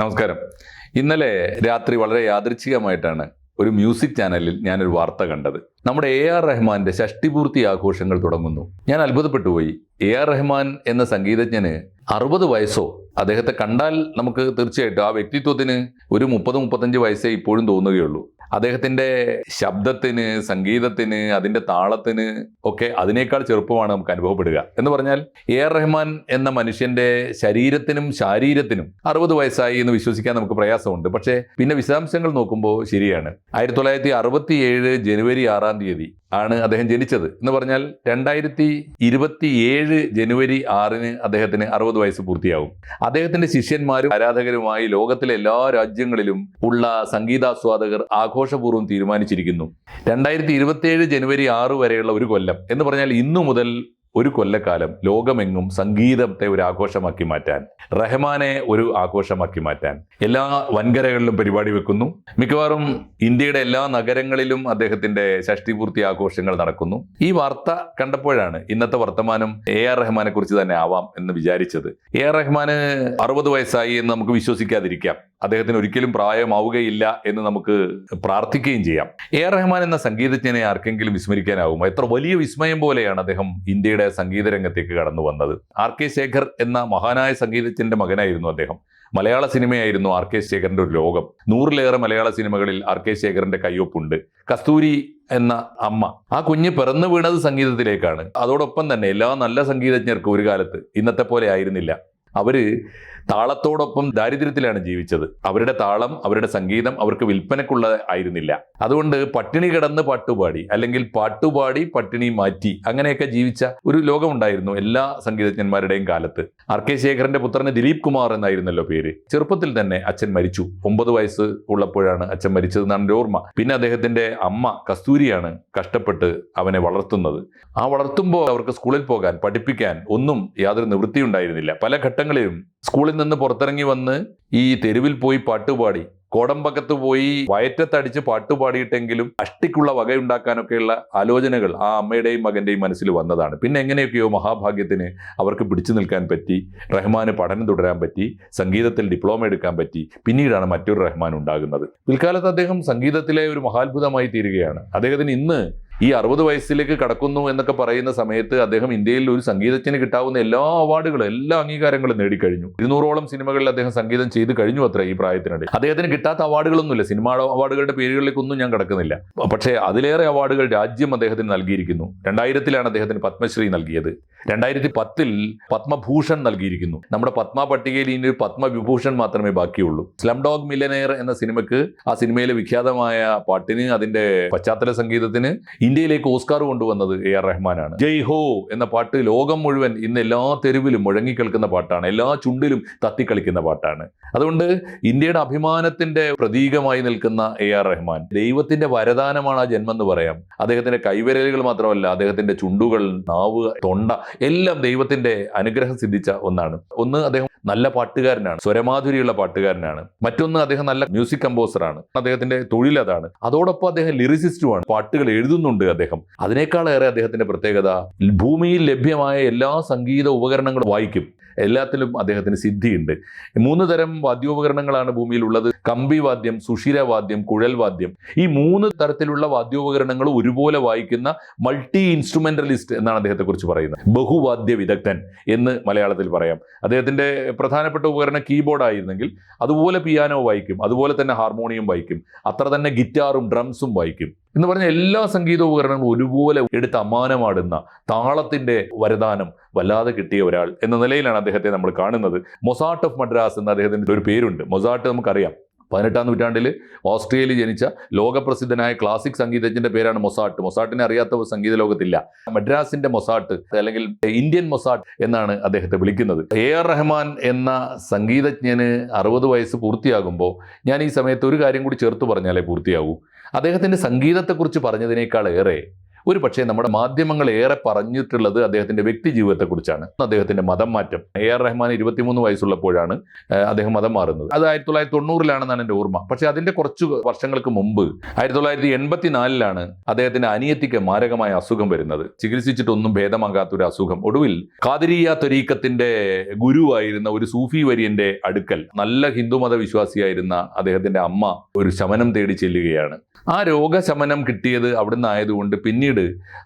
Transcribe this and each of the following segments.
നമസ്കാരം. ഇന്നലെ രാത്രി വളരെ യാദൃച്ഛികമായിട്ടാണ് ഒരു മ്യൂസിക് ചാനലിൽ ഞാനൊരു വാർത്ത കണ്ടത്. നമ്മുടെ എ ആർ റഹ്മാന്റെ ഷഷ്ടിപൂർത്തി ആഘോഷങ്ങൾ തുടങ്ങുന്നു. ഞാൻ അത്ഭുതപ്പെട്ടു പോയി. എ ആർ റഹ്മാൻ എന്ന സംഗീതജ്ഞന് അറുപത് വയസ്സോ അദ്ദേഹത്തെ കണ്ടാൽ നമുക്ക് തീർച്ചയായിട്ടും ആ വ്യക്തിത്വത്തിന് ഒരു മുപ്പത് മുപ്പത്തഞ്ച് വയസ്സേ ഇപ്പോഴും തോന്നുകയുള്ളൂ. അദ്ദേഹത്തിന്റെ ശബ്ദത്തിന് സംഗീതത്തിന് അതിന്റെ താളത്തിന് ഒക്കെ അതിനേക്കാൾ ചെറുപ്പമാണ് നമുക്ക് അനുഭവപ്പെടുക. എന്ന് പറഞ്ഞാൽ എ ആർ റഹ്മാൻ എന്ന മനുഷ്യന്റെ ശരീരത്തിനും ശാരീരത്തിനും അറുപത് വയസ്സായി എന്ന് വിശ്വസിക്കാൻ നമുക്ക് പ്രയാസമുണ്ട്. പക്ഷേ പിന്നെ വിശദാംശങ്ങൾ നോക്കുമ്പോൾ ശരിയാണ്. ആയിരത്തി തൊള്ളായിരത്തി അറുപത്തി ഏഴ് ജനുവരി ആറാം തീയതി ആണ് അദ്ദേഹം ജനിച്ചത്. എന്ന് പറഞ്ഞാൽ രണ്ടായിരത്തി ഇരുപത്തി ഏഴ് ജനുവരി ആറിന് അദ്ദേഹത്തിന് അറുപത് വയസ്സ് പൂർത്തിയാവും. അദ്ദേഹത്തിന്റെ ശിഷ്യന്മാരും ആരാധകരുമായി ലോകത്തിലെ എല്ലാ രാജ്യങ്ങളിലും ഉള്ള സംഗീതാസ്വാദകർ ആഘോഷപൂർവം തീരുമാനിച്ചിരിക്കുന്നു. രണ്ടായിരത്തി ഇരുപത്തിയേഴ് ജനുവരി ആറ് വരെയുള്ള ഒരു കൊല്ലം എന്ന് പറഞ്ഞാൽ ഇന്നു മുതൽ ഒരു കൊല്ലക്കാലം ലോകമെങ്ങും സംഗീതത്തെ ഒരു ആഘോഷമാക്കി മാറ്റാൻ റഹ്മാനെ ഒരു ആഘോഷമാക്കി മാറ്റാൻ എല്ലാ വൻകരകളിലും പരിപാടി വെക്കുന്നു. മിക്കവാറും ഇന്ത്യയുടെ എല്ലാ നഗരങ്ങളിലും അദ്ദേഹത്തിന്റെ ഷഷ്ടിപൂർത്തി ആഘോഷങ്ങൾ നടക്കുന്നു. ഈ വാർത്ത കണ്ടപ്പോഴാണ് ഇന്നത്തെ വർത്തമാനം എ ആർ റഹ്മാനെ കുറിച്ച് തന്നെ ആവാം എന്ന് വിചാരിച്ചത്. എ ആർ റഹ്മാന് അറുപത് വയസ്സായി എന്ന് നമുക്ക് വിശ്വസിക്കാതിരിക്കാം. അദ്ദേഹത്തിന് ഒരിക്കലും പ്രായമാവുകയില്ല എന്ന് നമുക്ക് പ്രാർത്ഥിക്കുകയും ചെയ്യാം. എ ആർ റഹ്മാൻ എന്ന സംഗീതജ്ഞനെ ആർക്കെങ്കിലും വിസ്മരിക്കാനാവുമോ? എത്ര വലിയ വിസ്മയം പോലെയാണ് അദ്ദേഹം ഇന്ത്യയുടെ സംഗീത രംഗത്തേക്ക് കടന്നു വന്നത്. ആർ കെ ശേഖർ എന്ന മഹാനായ സംഗീതജ്ഞന്റെ മകനായിരുന്നു അദ്ദേഹം. മലയാള സിനിമയായിരുന്നു ആർ കെ ശേഖറിന്റെ ഒരു ലോകം. നൂറിലേറെ മലയാള സിനിമകളിൽ ആർ കെ ശേഖറിന്റെ കയ്യൊപ്പുണ്ട് കസ്തൂരി എന്ന അമ്മ. ആ കുഞ്ഞ് പിറന്നു വീണത് സംഗീതത്തിലേക്കാണ്. അതോടൊപ്പം തന്നെ എല്ലാ നല്ല സംഗീതജ്ഞർക്കും ഒരു കാലത്ത് ഇന്നത്തെ പോലെ ആയിരുന്നില്ല. അവർ താളത്തോടൊപ്പം ദാരിദ്ര്യത്തിലാണ് ജീവിച്ചത്. അവരുടെ താളം അവരുടെ സംഗീതം അവർക്ക് വിൽപ്പനക്കുള്ള ആയിരുന്നില്ല. അതുകൊണ്ട് പട്ടിണി കിടന്ന് പാട്ടുപാടി അല്ലെങ്കിൽ പാട്ടുപാടി പട്ടിണി മാറ്റി അങ്ങനെയൊക്കെ ജീവിച്ച ഒരു ലോകമുണ്ടായിരുന്നു എല്ലാ സംഗീതജ്ഞന്മാരുടെയും കാലത്ത്. ആർ കെ ശേഖരന്റെ പുത്രന് ദിലീപ് കുമാർ എന്നായിരുന്നല്ലോ പേര്. ചെറുപ്പത്തിൽ തന്നെ അച്ഛൻ മരിച്ചു. ഒമ്പത് വയസ്സ് ഉള്ളപ്പോഴാണ് അച്ഛൻ മരിച്ചതെന്നാണ് എന്റെ ഓർമ്മ. പിന്നെ അദ്ദേഹത്തിന്റെ അമ്മ കസ്തൂരിയാണ് കഷ്ടപ്പെട്ട് അവനെ വളർത്തുന്നത്. ആ വളർത്തുമ്പോൾ അവർക്ക് സ്കൂളിൽ പോകാൻ പഠിപ്പിക്കാൻ ഒന്നും യാതൊരു നിവൃത്തി ഉണ്ടായിരുന്നില്ല പല ഘട്ടങ്ങളിലും സ്കൂളിൽ നിന്ന് പുറത്തിറങ്ങി വന്ന് ഈ തെരുവിൽ പോയി പാട്ടുപാടി കോടമ്പക്കത്ത് പോയി വയറ്റത്തടിച്ച് പാട്ടുപാടിയിട്ടെങ്കിലും അഷ്ടിക്കുള്ള വകയുണ്ടാക്കാനൊക്കെയുള്ള ആലോചനകൾ ആ അമ്മയുടെയും മകന്റെയും മനസ്സിൽ വന്നതാണ്. പിന്നെ എങ്ങനെയൊക്കെയോ മഹാഭാഗ്യത്തിന് അവർക്ക് പിടിച്ചു നിൽക്കാൻ പറ്റി റഹ്മാന് പഠനം തുടരാൻ പറ്റി സംഗീതത്തിൽ ഡിപ്ലോമ എടുക്കാൻ പറ്റി. പിന്നീടാണ് മറ്റൊരു റഹ്മാൻ ഉണ്ടാകുന്നത്. പിൽക്കാലത്ത് അദ്ദേഹം സംഗീതത്തിലെ ഒരു മഹാത്ഭുതമായി തീരുകയാണ്. അദ്ദേഹത്തിന് ഇന്ന് ഈ അറുപത് വയസ്സിലേക്ക് കടക്കുന്നു എന്നൊക്കെ പറയുന്ന സമയത്ത് അദ്ദേഹം ഇന്ത്യയിൽ ഒരു സംഗീതജ്ഞന് കിട്ടാവുന്ന എല്ലാ അവാർഡുകളും എല്ലാ അംഗീകാരങ്ങളും നേടിക്കഴിഞ്ഞു. ഇരുന്നൂറോളം സിനിമകളിൽ അദ്ദേഹം സംഗീതം ചെയ്ത് കഴിഞ്ഞു അത്ര ഈ പ്രായത്തിനിടെ അദ്ദേഹത്തിന് കിട്ടാത്ത അവാർഡുകളൊന്നുമില്ല. സിനിമ അവാർഡുകളുടെ പേരുകളിലേക്കൊന്നും ഞാൻ കടക്കുന്നില്ല. പക്ഷേ അതിലേറെ അവാർഡുകൾ രാജ്യം അദ്ദേഹത്തിന് നൽകിയിരിക്കുന്നു. രണ്ടായിരത്തിലാണ് അദ്ദേഹത്തിന് പത്മശ്രീ നൽകിയത്. രണ്ടായിരത്തി പത്തിൽ പത്മഭൂഷൺ നൽകിയിരിക്കുന്നു. നമ്മുടെ പത്മ പട്ടികയിൽ ഇനി ഒരു പത്മവിഭൂഷൺ മാത്രമേ ബാക്കിയുള്ളൂ. സ്ലം ഡോഗ് മില്ലനെയർ എന്ന സിനിമയ്ക്ക് ആ സിനിമയിലെ വിഖ്യാതമായ പാട്ടിന് അതിന്റെ പശ്ചാത്തല സംഗീതത്തിന് ഇന്ത്യയിലേക്ക് ഓസ്കാർ കൊണ്ടുവന്നത് എ ആർ റഹ്മാനാണ്. ജയ് ഹോ എന്ന പാട്ട് ലോകം മുഴുവൻ ഇന്ന് എല്ലാ തെരുവിലും മുഴങ്ങിക്കേൾക്കുന്ന പാട്ടാണ്. എല്ലാ ചുണ്ടിലും തത്തിക്കളിക്കുന്ന പാട്ടാണ്. അതുകൊണ്ട് ഇന്ത്യയുടെ അഭിമാനത്തിന്റെ പ്രതീകമായി നിൽക്കുന്ന എ ആർ റഹ്മാൻ ദൈവത്തിന്റെ വരദാനമാണ് ആ ജന്മം എന്ന് പറയാം. അദ്ദേഹത്തിന്റെ കൈവിരലുകൾ മാത്രമല്ല അദ്ദേഹത്തിന്റെ ചുണ്ടുകൾ നാവ് തൊണ്ട എല്ലാം ദൈവത്തിന്റെ അനുഗ്രഹം സിദ്ധിച്ച ഒന്നാണ്. ഒന്ന് അദ്ദേഹം നല്ല പാട്ടുകാരനാണ് സ്വരമാധുരിയുള്ള പാട്ടുകാരനാണ്. മറ്റൊന്ന് അദ്ദേഹം നല്ല മ്യൂസിക് കമ്പോസറാണ് അദ്ദേഹത്തിന്റെ തൊഴിൽ അതാണ്. അതോടൊപ്പം അദ്ദേഹം ലിറിസിസ്റ്റുമാണ് പാട്ടുകൾ എഴുതുന്നുണ്ട് അദ്ദേഹം. അതിനേക്കാളേറെ അദ്ദേഹത്തിന്റെ പ്രത്യേകത ഭൂമിയിൽ ലഭ്യമായ എല്ലാ സംഗീത ഉപകരണങ്ങളും വായിക്കും. എല്ലാത്തിലും അദ്ദേഹത്തിന് സിദ്ധിയുണ്ട്. മൂന്ന് തരം വാദ്യോപകരണങ്ങളാണ് ഭൂമിയിൽ ഉള്ളത് കമ്പി വാദ്യം സുഷിര വാദ്യം കുഴൽ വാദ്യം. ഈ മൂന്ന് തരത്തിലുള്ള വാദ്യോപകരണങ്ങൾ ഒരുപോലെ വായിക്കുന്ന മൾട്ടി ഇൻസ്ട്രുമെന്റലിസ്റ്റ് എന്നാണ് അദ്ദേഹത്തെക്കുറിച്ച് പറയുന്നത്. ബഹുവാദ്യ വിദഗ്ധൻ എന്ന് മലയാളത്തിൽ പറയാം. അദ്ദേഹത്തിന്റെ പ്രധാനപ്പെട്ട ഉപകരണം കീബോർഡ് ആയിരുന്നെങ്കിൽ അതുപോലെ പിയാനോ വായിക്കും അതുപോലെ തന്നെ ഹാർമോണിയം വായിക്കും അത്ര തന്നെ ഗിറ്റാറും ഡ്രംസും വായിക്കും. എന്ന് പറഞ്ഞ എല്ലാ സംഗീത ഉപകരണങ്ങളും ഒരുപോലെ എടുത്ത് അമാനമാടുന്ന താളത്തിന്റെ വരദാനം വല്ലാതെ കിട്ടിയ ഒരാൾ എന്ന നിലയിലാണ് അദ്ദേഹത്തെ നമ്മൾ കാണുന്നത്. മൊസാട്ട് ഓഫ് മദ്രാസ് എന്ന അദ്ദേഹത്തിന്റെ ഒരു പേരുണ്ട്. മൊസാട്ട് നമുക്കറിയാം. പതിനെട്ടാം നൂറ്റാണ്ടിൽ ഓസ്ട്രേലിയയിൽ ജനിച്ച ലോകപ്രസിദ്ധനായ ക്ലാസിക് സംഗീതജ്ഞന്റെ പേരാണ് മൊസാട്ട്. മൊസാട്ടിനെ അറിയാത്ത സംഗീത ലോകത്തില്ല. മദ്രാസിന്റെ മൊസാട്ട് അല്ലെങ്കിൽ ഇന്ത്യൻ മൊസാട്ട് എന്നാണ് അദ്ദേഹത്തെ വിളിക്കുന്നത്. എ ആർ റഹ്മാൻ എന്ന സംഗീതജ്ഞന് അറുപത് വയസ്സ് പൂർത്തിയാകുമ്പോൾ ഞാൻ ഈ സമയത്ത് ഒരു കാര്യം കൂടി ചേർത്ത് പറഞ്ഞാലേ പൂർത്തിയാകൂ. അദ്ദേഹത്തിന്റെ സംഗീതത്തെക്കുറിച്ച് പറഞ്ഞതിനേക്കാൾ ഏറെ ഒരു പക്ഷേ നമ്മുടെ മാധ്യമങ്ങൾ ഏറെ പറഞ്ഞിട്ടുള്ളത് അദ്ദേഹത്തിന്റെ വ്യക്തി ജീവിതത്തെക്കുറിച്ചാണ്. അദ്ദേഹത്തിന്റെ മതം മാറ്റം. എ ആർ റഹ്മാൻ ഇരുപത്തിമൂന്ന് വയസ്സുള്ളപ്പോഴാണ് അദ്ദേഹം മതം മാറുന്നത്. അത് ആയിരത്തി തൊള്ളായിരത്തി തൊണ്ണൂറിലാണെന്നാണ് എന്റെ ഓർമ്മ. പക്ഷേ അതിന്റെ കുറച്ച് വർഷങ്ങൾക്ക് മുമ്പ് ആയിരത്തി തൊള്ളായിരത്തി എൺപത്തിനാലിലാണ് അദ്ദേഹത്തിന്റെ അനിയത്തിക്ക് മാരകമായ അസുഖം വരുന്നത്. ചികിത്സിച്ചിട്ടൊന്നും ഭേദമാകാത്ത ഒരു അസുഖം. ഒടുവിൽ കാതിരിയ തൊരീക്കത്തിന്റെ ഗുരുവായിരുന്ന ഒരു സൂഫി വര്യന്റെ അടുക്കൽ നല്ല ഹിന്ദുമത വിശ്വാസിയായിരുന്ന അദ്ദേഹത്തിന്റെ അമ്മ ഒരു ശമനം തേടി ചെല്ലുകയാണ്. ആ രോഗശമനം കിട്ടിയത് അവിടുന്ന് ആയതുകൊണ്ട് പിന്നീട്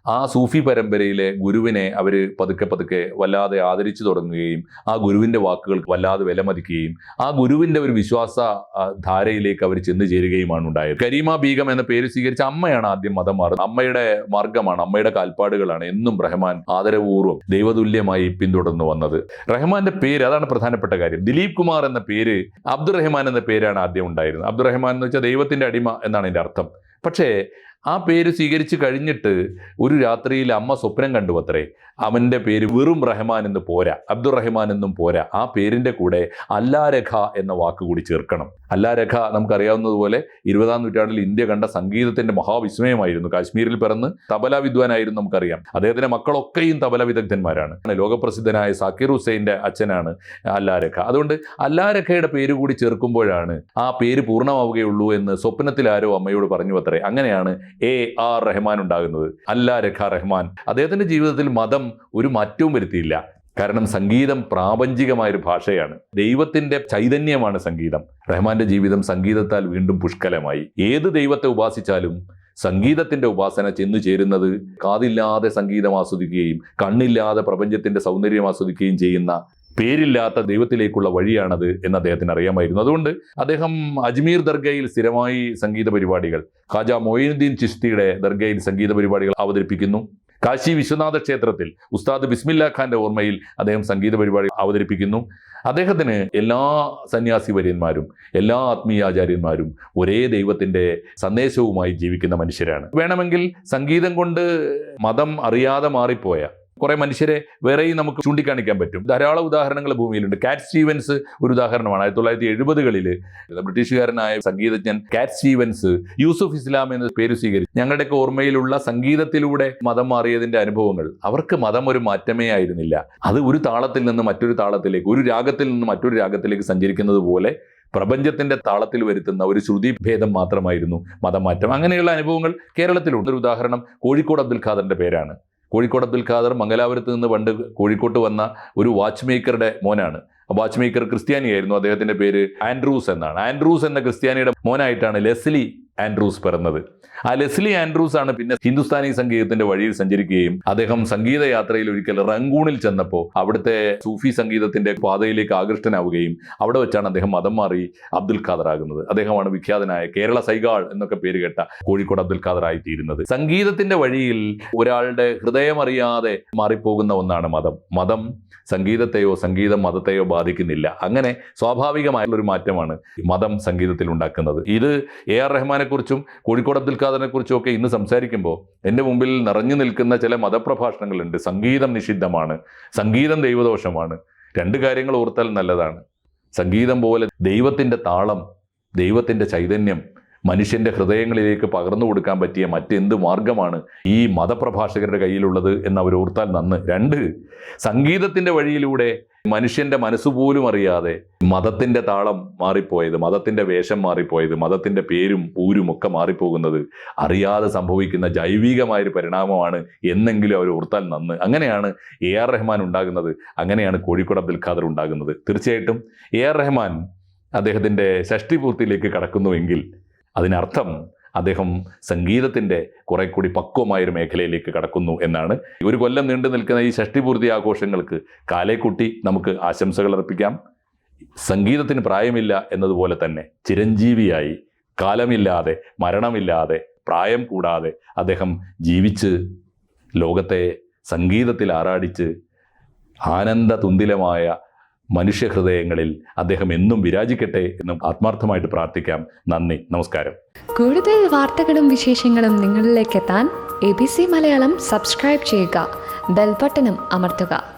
ആ സൂഫി പരമ്പരയിലെ ഗുരുവിനെ അവർ പതുക്കെ പതുക്കെ വല്ലാതെ ആദരിച്ചു തുടങ്ങുകയും ആ ഗുരുവിന്റെ വാക്കുകൾക്ക് വല്ലാതെ വിലമതിക്കുകയും ആ ഗുരുവിന്റെ ഒരു വിശ്വാസ ധാരയിലേക്ക് അവർ ചെന്ന് ചേരുകയുമാണ് ഉണ്ടായത്. കരീമ ബീഗം എന്ന പേര് സ്വീകരിച്ച അമ്മയാണ് ആദ്യം മതം മാറുന്നത്. അമ്മയുടെ മാർഗമാണ് അമ്മയുടെ കാൽപ്പാടുകളാണ് എന്നും റഹ്മാൻ ആദരപൂർവം ദൈവതുല്യമായി പിന്തുടർന്നു വന്നത്. റഹ്മാന്റെ പേര് അതാണ് പ്രധാനപ്പെട്ട കാര്യം. ദിലീപ് കുമാർ എന്ന പേര് അബ്ദുറഹ്മാൻ എന്ന പേരാണ് ആദ്യം ഉണ്ടായിരുന്നത്. അബ്ദുറഹ്മാൻ എന്ന് വെച്ചാൽ ദൈവത്തിന്റെ അടിമ എന്നാണ് എന്റെ അർത്ഥം. പക്ഷേ ആ പേര് സ്വീകരിച്ച് കഴിഞ്ഞിട്ട് ഒരു രാത്രിയിൽ അമ്മ സ്വപ്നം കണ്ടു അത്രേ അവന്റെ പേര് വെറും റഹ്മാൻ എന്ന് പോരാ അബ്ദുറഹ്മാൻ എന്നും പോരാ. ആ പേരിന്റെ കൂടെ അല്ലാരഖ എന്ന വാക്ക് കൂടി ചേർക്കണം. അല്ലാരഖ നമുക്കറിയാവുന്നതുപോലെ ഇരുപതാം നൂറ്റാണ്ടിൽ ഇന്ത്യ കണ്ട സംഗീതത്തിന്റെ മഹാവിസ്മയമായിരുന്നു. കാശ്മീരിൽ പിറന്ന് തബല വിദ്വാനായിരുന്നു നമുക്കറിയാം. അദ്ദേഹത്തിന്റെ മക്കളൊക്കെയും തബല വിദഗ്ധന്മാരാണ്. ലോകപ്രസിദ്ധനായ സാക്കിർ ഹുസൈന്റെ അച്ഛനാണ് അല്ലാരഖ അതുകൊണ്ട് അല്ലാരഖയുടെ പേര് കൂടി ചേർക്കുമ്പോഴാണ് ആ പേര് പൂർണമാവുകയുള്ളൂ എന്ന് സ്വപ്നത്തിൽ ആരോ അമ്മയോട് പറഞ്ഞു അത്രേ അങ്ങനെയാണ് എ ആർ റഹ്മാൻ ഉണ്ടാകുന്നത്. അല്ലാ രഖ റഹ്മാൻ. അദ്ദേഹത്തിന്റെ ജീവിതത്തിൽ മതം ഒരു മാറ്റവും വരുത്തിയില്ല. കാരണം സംഗീതം പ്രാപഞ്ചികമായ ഒരു ഭാഷയാണ്. ദൈവത്തിന്റെ ചൈതന്യമാണ് സംഗീതം. റഹ്മാന്റെ ജീവിതം സംഗീതത്താൽ വീണ്ടും പുഷ്കലമായി. ഏത് ദൈവത്തെ ഉപാസിച്ചാലും സംഗീതത്തിന്റെ ഉപാസന ചെന്നു ചേരുന്നത് കാതില്ലാതെ സംഗീതം ആസ്വദിക്കുകയും കണ്ണില്ലാതെ പ്രപഞ്ചത്തിന്റെ സൗന്ദര്യം ആസ്വദിക്കുകയും ചെയ്യുന്ന പേരില്ലാത്ത ദൈവത്തിലേക്കുള്ള വഴിയാണത് എന്ന് അദ്ദേഹത്തിന് അറിയാമായിരുന്നു. അതുകൊണ്ട് അദ്ദേഹം അജ്മീർ ദർഗയിൽ സ്ഥിരമായി സംഗീത പരിപാടികൾ ഖാജ മൊയ്നുദ്ദീൻ ചിസ്തിയുടെ ദർഗയിൽ സംഗീത പരിപാടികൾ അവതരിപ്പിക്കുന്നു. കാശി വിശ്വനാഥ ക്ഷേത്രത്തിൽ ഉസ്താദ് ബിസ്മില്ല ഖാന്റെ ഓർമ്മയിൽ അദ്ദേഹം സംഗീത പരിപാടി അവതരിപ്പിക്കുന്നു. അദ്ദേഹത്തിന് എല്ലാ സന്യാസി വര്യന്മാരും എല്ലാ ആത്മീയാചാര്യന്മാരും ഒരേ ദൈവത്തിന്റെ സന്ദേശവുമായി ജീവിക്കുന്ന മനുഷ്യരാണ്. വേണമെങ്കിൽ സംഗീതം കൊണ്ട് മതം അറിയാതെ മാറിപ്പോയ കുറെ മനുഷ്യരെ വേറെയും നമുക്ക് ചൂണ്ടിക്കാണിക്കാൻ പറ്റും. ധാരാളം ഉദാഹരണങ്ങൾ ഭൂമിയിലുണ്ട്. കാറ്റ് സ്റ്റീവൻസ് ഒരു ഉദാഹരണമാണ്. ആയിരത്തി തൊള്ളായിരത്തി എഴുപതുകളിൽ ബ്രിട്ടീഷുകാരനായ സംഗീതജ്ഞൻ കാറ്റ് സ്റ്റീവൻസ് യൂസുഫ് ഇസ്ലാം എന്ന പേര് സ്വീകരിച്ചു. ഞങ്ങളുടെയൊക്കെ ഓർമ്മയിലുള്ള സംഗീതത്തിലൂടെ മതം മാറിയതിന്റെ അനുഭവങ്ങൾ. അവർക്ക് മതം ഒരു മാറ്റമേ ആയിരുന്നില്ല. അത് ഒരു താളത്തിൽ നിന്ന് മറ്റൊരു താളത്തിലേക്ക് ഒരു രാഗത്തിൽ നിന്ന് മറ്റൊരു രാഗത്തിലേക്ക് സഞ്ചരിക്കുന്നത് പോലെ പ്രപഞ്ചത്തിന്റെ താളത്തിൽ വരുത്തുന്ന ഒരു ശ്രുതി ഭേദം മാത്രമായിരുന്നു മതമാറ്റം അങ്ങനെയുള്ള അനുഭവങ്ങൾ കേരളത്തിലുണ്ട്. ഒരു ഉദാഹരണം കോഴിക്കോട് അബ്ദുൽ ഖാദറിന്റെ പേരാണ്. കോഴിക്കോട് അബ്ദുൽ ഖാദർ മംഗലാപുരത്ത് നിന്ന് പണ്ട് കോഴിക്കോട്ട് വന്ന ഒരു വാച്ച് മേക്കറുടെ മോനാണ്. വാച്ച് മേക്കർ ക്രിസ്ത്യാനിയായിരുന്നു. അദ്ദേഹത്തിന്റെ പേര് ആൻഡ്രൂസ് എന്നാണ്. ആൻഡ്രൂസ് എന്ന ക്രിസ്ത്യാനിയുടെ മോനായിട്ടാണ് ലെസ്ലി ആൻഡ്രൂസ് പിറന്നത്. ആ ലെസ്ലി ആൻഡ്രൂസ് ആണ് പിന്നെ ഹിന്ദുസ്ഥാനി സംഗീതത്തിന്റെ വഴിയിൽ സഞ്ചരിക്കുകയും അദ്ദേഹം സംഗീത യാത്രയിൽ ഒരിക്കൽ റങ്കൂണിൽ ചെന്നപ്പോൾ അവിടുത്തെ സൂഫി സംഗീതത്തിന്റെ പാതയിലേക്ക് ആകൃഷ്ടനാവുകയും അവിടെ വെച്ചാണ് അദ്ദേഹം മതം മാറി അബ്ദുൽ ഖാദർ ആകുന്നത്. അദ്ദേഹമാണ് വിഖ്യാതനായ കേരള സൈഗാൾ എന്നൊക്കെ പേര് കേട്ട കോഴിക്കോട് അബ്ദുൽ ഖാദർ ആയിത്തീരുന്നത്. സംഗീതത്തിന്റെ വഴിയിൽ ഒരാളുടെ ഹൃദയമറിയാതെ മാറിപ്പോകുന്ന ഒന്നാണ് മതം. മതം സംഗീതത്തെയോ സംഗീതം മതത്തെയോ ബാധിക്കുന്നില്ല. അങ്ങനെ സ്വാഭാവികമായുള്ള ഒരു മാറ്റമാണ് മതം സംഗീതത്തിൽ ഉണ്ടാക്കുന്നത്. ഇത് എ ആർ റഹ്മാനെക്കുറിച്ചും കോഴിക്കോട് അബ്ദുൽ ഖാദറിനെ കുറിച്ചും ഒക്കെ ഇന്ന് സംസാരിക്കുമ്പോൾ എന്റെ മുമ്പിൽ നിറഞ്ഞു നിൽക്കുന്ന ചില മതപ്രഭാഷണങ്ങളുണ്ട്. സംഗീതം നിഷിദ്ധമാണ്. സംഗീതം ദൈവദോഷമാണ്. രണ്ട് കാര്യങ്ങൾ ഓർത്താൽ നല്ലതാണ്. സംഗീതം പോലെ ദൈവത്തിന്റെ താളം ദൈവത്തിന്റെ ചൈതന്യം മനുഷ്യന്റെ ഹൃദയങ്ങളിലേക്ക് പകർന്നു കൊടുക്കാൻ പറ്റിയ മറ്റെന്ത് മാർഗമാണ് ഈ മതപ്രഭാഷകരുടെ കയ്യിലുള്ളത് എന്ന് അവർ ഓർത്താൽ നന്ന്. രണ്ട് സംഗീതത്തിന്റെ വഴിയിലൂടെ മനുഷ്യന്റെ മനസ്സുപോലും അറിയാതെ മതത്തിന്റെ താളം മാറിപ്പോയത് മതത്തിന്റെ വേഷം മാറിപ്പോയത് മതത്തിന്റെ പേരും ഊരും ഒക്കെ മാറിപ്പോകുന്നത് അറിയാതെ സംഭവിക്കുന്ന ജൈവികമായൊരു പരിണാമമാണ് എന്നെങ്കിലും അവർ ഓർത്താൽ നന്ന്. അങ്ങനെയാണ് എ ആർ റഹ്മാൻ ഉണ്ടാകുന്നത്. അങ്ങനെയാണ് കോഴിക്കോട് അബ്ദുൽ ഖാദർ ഉണ്ടാകുന്നത്. തീർച്ചയായിട്ടും എ ആർ റഹ്മാൻ അദ്ദേഹത്തിന്റെ ഷഷ്ടിപൂർത്തിയിലേക്ക് കടക്കുന്നുവെങ്കിൽ അതിനർത്ഥം അദ്ദേഹം സംഗീതത്തിന്റെ കുറെ കൂടി പക്വമായൊരു മേഖലയിലേക്ക് കടക്കുന്നു എന്നാണ്. ഒരു കൊല്ലം നീണ്ടു നിൽക്കുന്ന ഈ ഷഷ്ടിപൂർത്തി ആഘോഷങ്ങൾക്ക് കാലേക്കുട്ടി നമുക്ക് ആശംസകൾ അർപ്പിക്കാം. സംഗീതത്തിന് പ്രായമില്ല എന്നതുപോലെ തന്നെ ചിരഞ്ജീവിയായി കാലമില്ലാതെ മരണമില്ലാതെ പ്രായം കൂടാതെ അദ്ദേഹം ജീവിച്ച് ലോകത്തെ സംഗീതത്തിൽ ആറാടിച്ച് ആനന്ദ തുന്തിലമായ മനുഷ്യഹൃദയങ്ങളിൽ അദ്ദേഹം എന്നും വിരാജിക്കട്ടെ എന്ന് ആത്മാർത്ഥമായിട്ട് പ്രാർത്ഥിക്കാം. നന്ദി. നമസ്കാരം. കൂടുതൽ വാർത്തകളും വിശേഷങ്ങളും നിങ്ങളിലേക്ക് എത്താൻ A B C Malayalam subscribe ചെയ്യുക. ബെൽബട്ടനും അമർത്തുക.